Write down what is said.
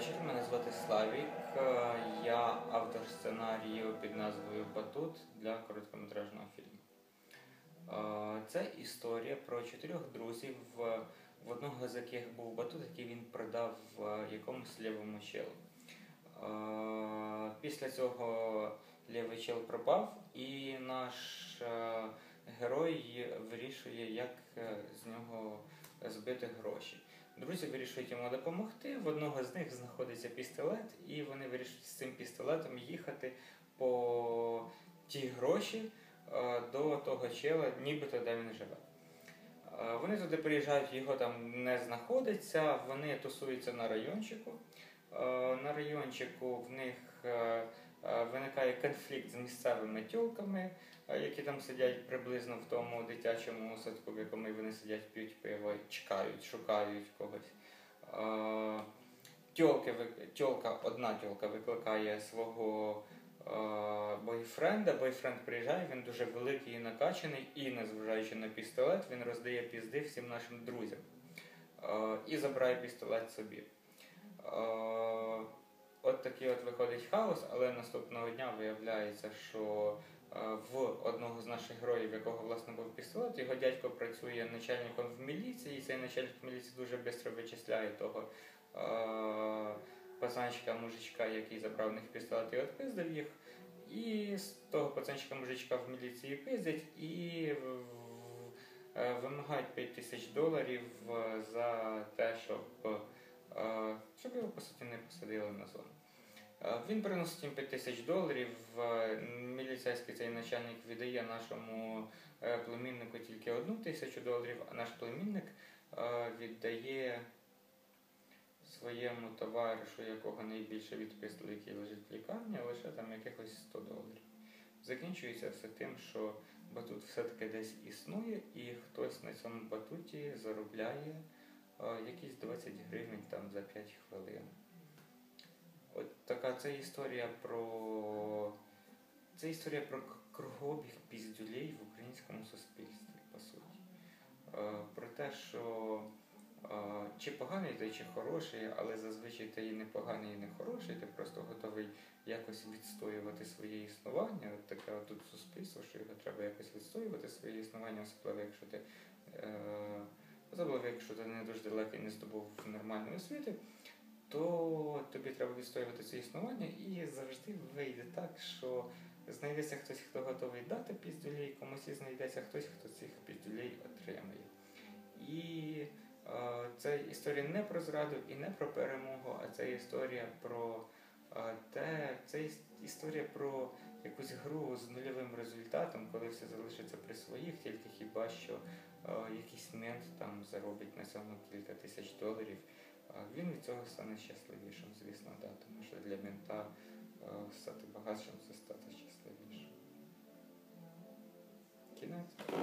звати Славік. Е, Я автор сценарію під назвою Батут для короткометражного фільму. Е, Це історія про чотирьох друзів, в в одного з яких був батут, який він продав е, якомусь лівому челу. Після цього лівий чел пропав, і наш герой вирішує, як з нього збити гроші. Друзі вирішують йому допомогти. В одного з них знаходиться пістолет, і вони вирішують з цим пістолетом їхати по ті гроші е, до того чела, нібито де він живе. Е, Вони туди приїжджають, його там не знаходиться, вони тусуються на райончику. Е, На райончику в них виникає конфлікт з місцевими тьолками, е, які там сидять приблизно в тому дитячому садку, в якому вони сидять, п'ють пиво, чекають, шукають когось. Тьолки, одна тьолка викликає свого бойфренда. Бойфренд приїжджає, він дуже великий і накачаний, і, незважаючи на пістолет, він роздає пізди всім нашим друзям і забирає пістолет собі. От такий от виходить хаос, але наступного дня виявляється, що в одного з наших героїв, якого власне був пістолет, його дядько працює начальником в міліції, і цей начальник міліції дуже швидко вичисляє того е, пацанчика мужичка, який забрав в них пістолет і відпиздив їх. І з того пацанчика мужичка в міліції пиздять і е, вимагають 5 тисяч доларів е, за те, щоб, е, щоб його по суті не посадили на зону. Е, Він приносить їм 5 тисяч доларів. е, Міліцейський цей начальник віддає нашому е, племіннику тільки одну тисячу доларів, а наш племінник віддає своєму товаришу, якого найбільше відписали, який лежить в лікарні, лише там якихось 100 доларів. Закінчується все тим, що батут все-таки десь існує, і хтось на цьому батуті заробляє якісь 20 гривень там за 5 хвилин. Така це історія про. Це історія про к- кругообіг піздюлей в українському суспільстві, по суті. Е, Про те, що е, чи поганий ти, чи хороший, але зазвичай ти і не поганий, і не хороший, ти просто готовий якось відстоювати своє існування. Таке тут суспільство, що його треба якось відстоювати своє існування, особливо якщо ти. е, Особливо, якщо ти не дуже далекий не здобув нормальної освіти, то тобі треба відстоювати це існування, і завжди вийде так, що знайдеться хтось, хто готовий дати піздюлей, комусь і знайдеться хтось, хто цих піздюлей отримає. І е, це історія не про зраду і не про перемогу, а це історія про е, те, це історія про якусь гру з нульовим результатом, коли все залишиться при своїх, тільки хіба що е, якийсь мент там заробить на цьому кілька тисяч доларів. Він від цього стане щасливішим, звісно, да, тому що для мента е, стати багатшим це стати щасливішим. Кінець.